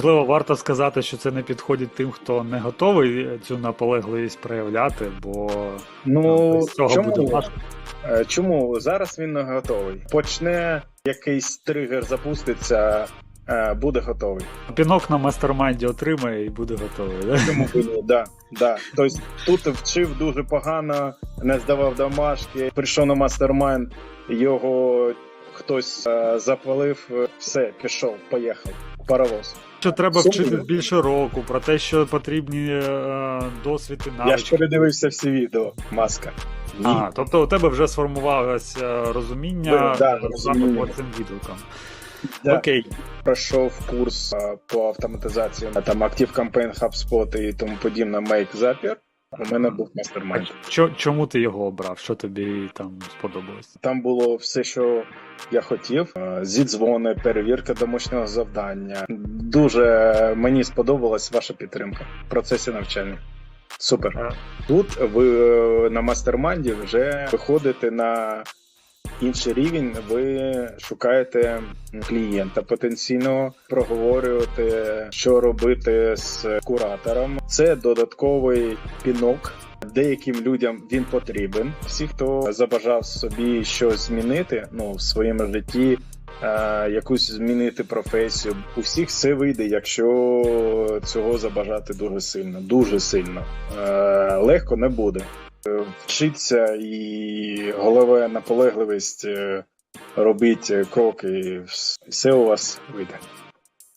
Можливо, варто сказати, що це не підходить тим, хто не готовий цю наполегливість проявляти, бо Ну без цього буде чому? важко. Е, Чому зараз він не готовий? Почне якийсь тригер запуститься, е, буде готовий. Пінок на мастермайнді отримає і буде готовий. Да? Чому ні? Да, да. Тобто тут вчив дуже погано, не здавав домашки, прийшов на мастермайнд, його хтось е, запалив, все, пішов, поїхав. Паровоз. Що треба Сумнівно. вчити більше року, про те, що потрібні е, досвід і Я ж передивився всі відео, маска. Ні. А, тобто у тебе вже сформувалося розуміння Да, саме розуміння. по цим відгукам. Да. Окей. пройшов курс а, по автоматизації а, там Active Campaign, HubSpot і тому подібне Make Zapier. У мене був мастермайнд. Чо, чому ти його обрав? Що тобі там сподобалось? Там було все, що я хотів: зідзвони, перевірка домашнього завдання. Дуже мені сподобалась ваша підтримка в процесі навчання. Супер. Тут ви е, на мастерманді вже виходите на інший рівень. Ви шукаєте клієнта потенційного, проговорюєте, що робити з куратором. Це додатковий пінок. Деяким людям він потрібен. Всі, хто забажав собі щось змінити, ну в своєму житті. е, Якусь змінити професію. У всіх все вийде, якщо цього забажати дуже сильно. Дуже сильно. Е, Легко не буде. Вчиться і голове наполегливість е, робіть кроки, все у вас вийде.